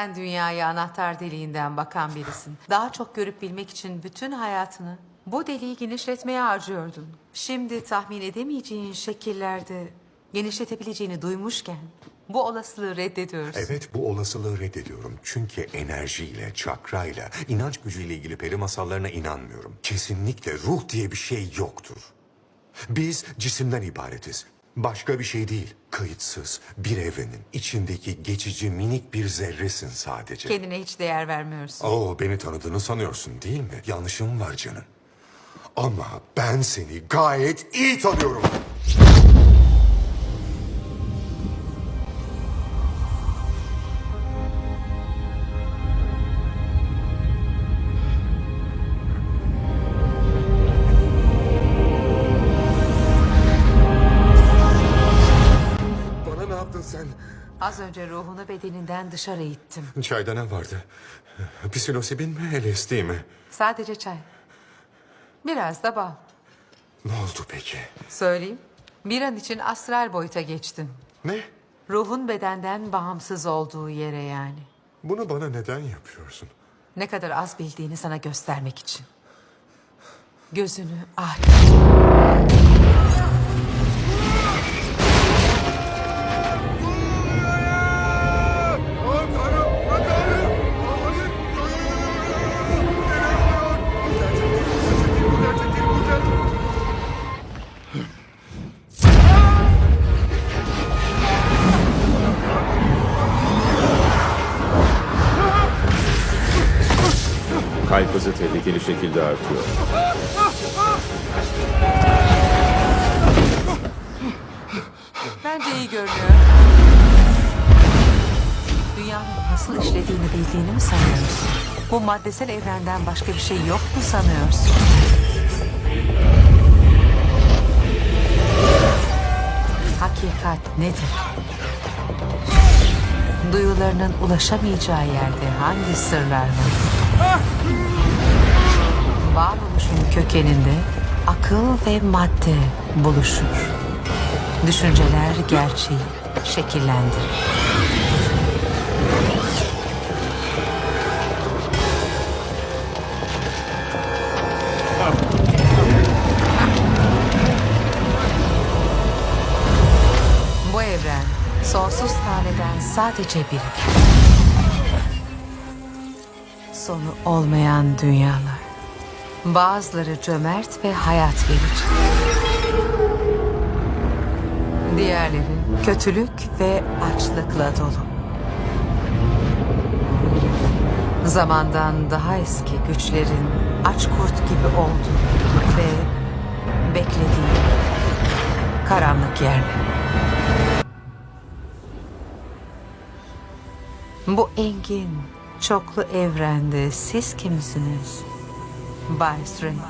Sen dünyaya anahtar deliğinden bakan birisin. Daha çok görüp bilmek için bütün hayatını bu deliği genişletmeye harcıyordun. Şimdi tahmin edemeyeceğin şekillerde genişletebileceğini duymuşken bu olasılığı reddediyorsun. Evet bu olasılığı reddediyorum. Çünkü enerjiyle, çakrayla, inanç gücüyle ilgili peri masallarına inanmıyorum. Kesinlikle ruh diye bir şey yoktur. Biz cisimden ibaretiz. Başka bir şey değil. Kayıtsız bir evrenin içindeki geçici minik bir zerresin sadece. Kendine hiç değer vermiyorsun. Oo beni tanıdığını sanıyorsun değil mi? Yanlışım var canım. Ama ben seni gayet iyi tanıyorum. Az önce ruhunu bedeninden dışarı ittim. Çayda ne vardı? Psilosibin mi, LSD mi? Sadece çay. Biraz da bal. Ne oldu peki? Söyleyeyim. Bir an için astral boyuta geçtin. Ne? Ruhun bedenden bağımsız olduğu yere yani. Bunu bana neden yapıyorsun? Ne kadar az bildiğini sana göstermek için. Gözünü aç. Kalp hızı tehlikeli şekilde artıyor. Bence iyi görünüyor. Dünyanın nasıl işlediğini bildiğini mi sanıyorsun? Bu maddesel evrenden başka bir şey yok mu sanıyorsun? Hakikat nedir? Duyularının ulaşamayacağı yerde hangi sırlar var? Varoluşun kökeninde akıl ve madde buluşur. Düşünceler gerçeği şekillendirir. Bu evren sonsuz taneden sadece biri. Sonu olmayan dünyalar. Bazıları cömert ve hayat verici. Diğerleri kötülük ve açlıkla dolu. Zamandan daha eski güçlerin aç kurt gibi olduğu ve beklediği karanlık yerler. Bu engin, çoklu evrende siz kimsiniz? Bay Strange.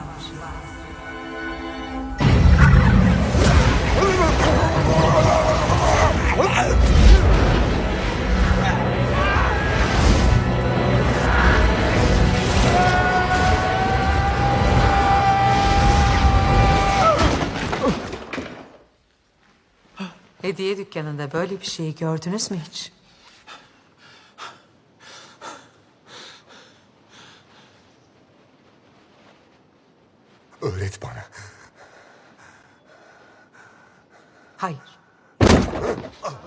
Hediye dükkanında böyle bir şeyi gördünüz mü hiç? Öğret bana. Hayır. Hayır.